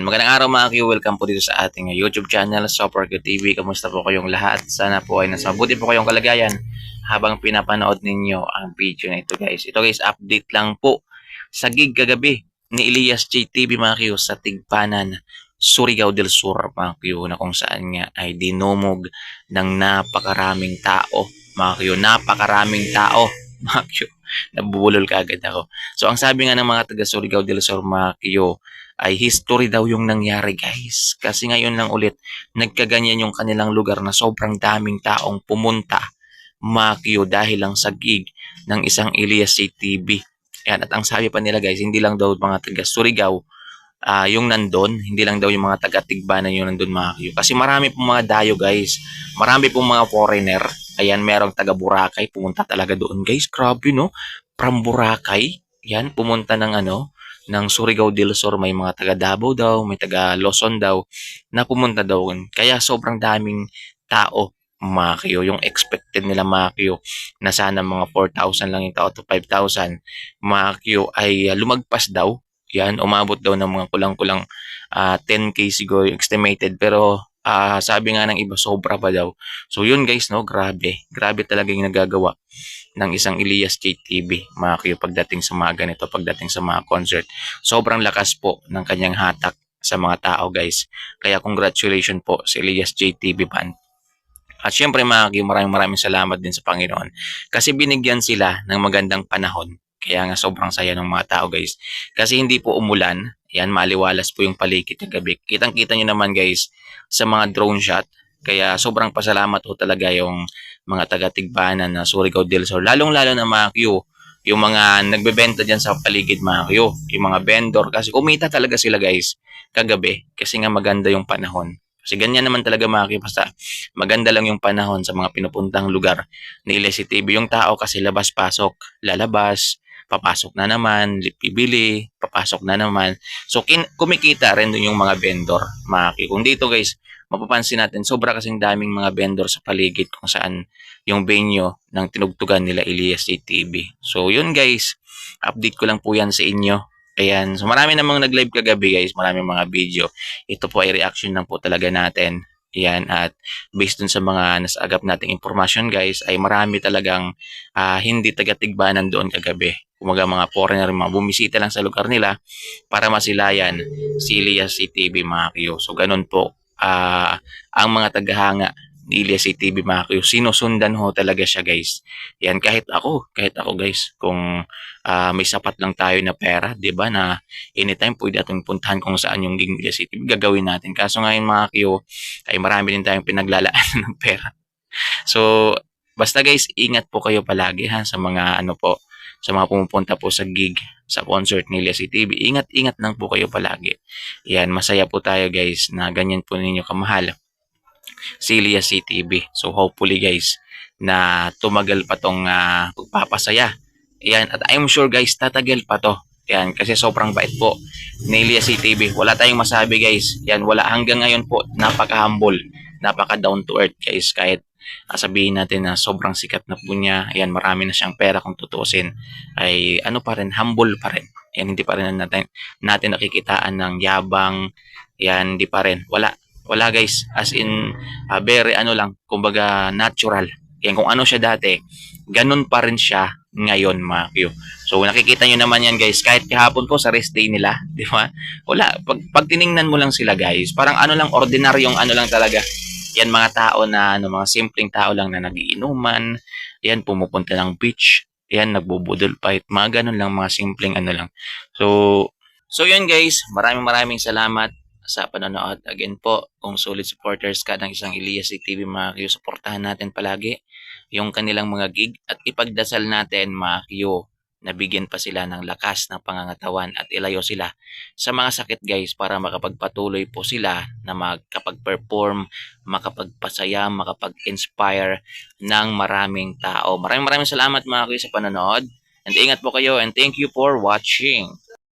Ayan, magandang araw mga Q. Welcome po dito sa ating YouTube channel, Super Q TV. Kamusta po kayong lahat? Sana po ay nasa mabuti po kayong kalagayan habang pinapanood ninyo ang video na ito guys. Ito guys, update lang po sa gig kagabi ni Elias JTV mga Q sa Tigpanan, Surigao del Sur mga Q na kung saan nga ay dinumog ng napakaraming tao mga Q. Napakaraming tao mga Q. Nabubulol ka agad ako. So ang sabi nga ng mga taga Surigao del Q, ay history daw yung nangyari guys. Kasi ngayon lang ulit, nagkaganyan yung kanilang lugar na sobrang daming taong pumunta Makyo dahil lang sa gig ng isang Elias CTV. Yan, at ang sabi pa nila guys, hindi lang daw mga taga Surigao ah, yung nandun, hindi lang daw yung mga taga Tigbanan yung nandun Makyo. Kasi marami pong mga dayo guys, marami pong mga foreigner. Ayan, merong taga Boracay, pumunta talaga doon guys. Grabe no, from Boracay, yan, pumunta ng ano, ng Surigao del Sur, may mga taga Davao daw, may taga Luzon daw, na pumunta daw. Kaya sobrang daming tao, Makyo, yung expected nila Makyo, na sana mga 4,000 lang yung tao to 5,000, Makyo ay uh, lumagpas daw. Yan, umabot daw ng mga kulang-kulang ah, 10k siguro yung estimated. Pero ah, sabi nga ng iba, sobra pa daw. So yun guys, no, grabe. Grabe talaga yung nagagawa ng isang Elias JTV, mga kayo, pagdating sa mga ganito, pagdating sa mga concert. Sobrang lakas po ng kanyang hatak sa mga tao, guys. Kaya congratulations po sa Elias JTV Band. At syempre mga kayo, maraming maraming salamat din sa Panginoon. Kasi binigyan sila ng magandang panahon. Kaya nga sobrang saya ng mga tao, guys. Kasi hindi po umulan. Yan, maliwalas po yung paligid ng gabi. Kitang-kita nyo naman, guys, sa mga drone shot. Kaya sobrang pasalamat ho talaga yung mga taga-Tigbanan na Surigao del Sur. Lalong-lalo na mga Q, yung mga nagbebenta dyan sa paligid mga Q, yung mga vendor. Kasi kumita talaga sila guys kagabi kasi nga maganda yung panahon. Kasi ganyan naman talaga mga Q, basta maganda lang yung panahon sa mga pinupuntang lugar ni Ilesi TV. Yung tao kasi labas-pasok, lalabas, papasok na naman, bibili, papasok na naman. So kin kumikita rin dun yung mga vendor, Q. Kung dito guys, mapapansin natin, sobra kasing daming mga vendor sa paligid kung saan yung venue ng tinugtugan nila Elias TV. So, yun guys, update ko lang po yan sa inyo. Ayan, so marami namang nag-live kagabi guys, marami mga video. Ito po ay reaction lang po talaga natin. Ayan, at based dun sa mga nasagap nating information guys, ay marami talagang ah, hindi taga-tigbanan doon kagabi. Kumaga mga foreigner, mga bumisita lang sa lugar nila para masilayan si Elias TV mga Q. So, ganun po ah ang mga tagahanga ni Elias TV mga kayo, sinusundan ho talaga siya guys. Yan kahit ako, kahit ako guys, kung ah, may sapat lang tayo na pera, 'di ba na anytime pwede natin puntahan kung saan yung gig ni Elias TV, gagawin natin. Kaso ngayon mga kayo, ay marami din tayong pinaglalaan ng pera. So, basta guys, ingat po kayo palagi ha sa mga ano po, sa mga pumupunta po sa gig, sa concert ni Elias TV. Ingat-ingat lang po kayo palagi. Yan, masaya po tayo guys na ganyan po ninyo kamahal si Elias TV. So hopefully guys na tumagal pa tong uh, pagpapasaya. Yan, at I'm sure guys tatagal pa to. Yan, kasi sobrang bait po ni Elias TV. Wala tayong masabi guys. Yan, wala hanggang ngayon po napaka-humble, napaka-down to earth guys. Kahit uh, sabihin natin na sobrang sikat na po niya, ayan, marami na siyang pera kung tutusin, ay ano pa rin, humble pa rin. Yan, hindi pa rin natin, natin nakikitaan ng yabang, yan, hindi pa rin. Wala, wala guys. As in, uh, very ano lang, kumbaga natural. Yan, kung ano siya dati, ganun pa rin siya ngayon mga Q. So nakikita nyo naman yan guys, kahit kahapon po sa rest day nila, di ba? Wala, pag, pag tiningnan mo lang sila guys, parang ano lang, ordinaryong ano lang talaga, yan mga tao na ano, mga simpleng tao lang na nagiinuman, yan pumupunta ng beach, yan nagbubudol fight, mga ganun lang mga simpleng ano lang. So so yun guys, maraming maraming salamat sa panonood. Again po, kung solid supporters ka ng isang Elias TV mga Q, supportahan natin palagi yung kanilang mga gig at ipagdasal natin mga Q nabigyan pa sila ng lakas ng pangangatawan at ilayo sila sa mga sakit guys para makapagpatuloy po sila na makapag-perform, makapagpasaya, makapag-inspire ng maraming tao. Maraming maraming salamat mga kayo sa panonood and ingat po kayo and thank you for watching.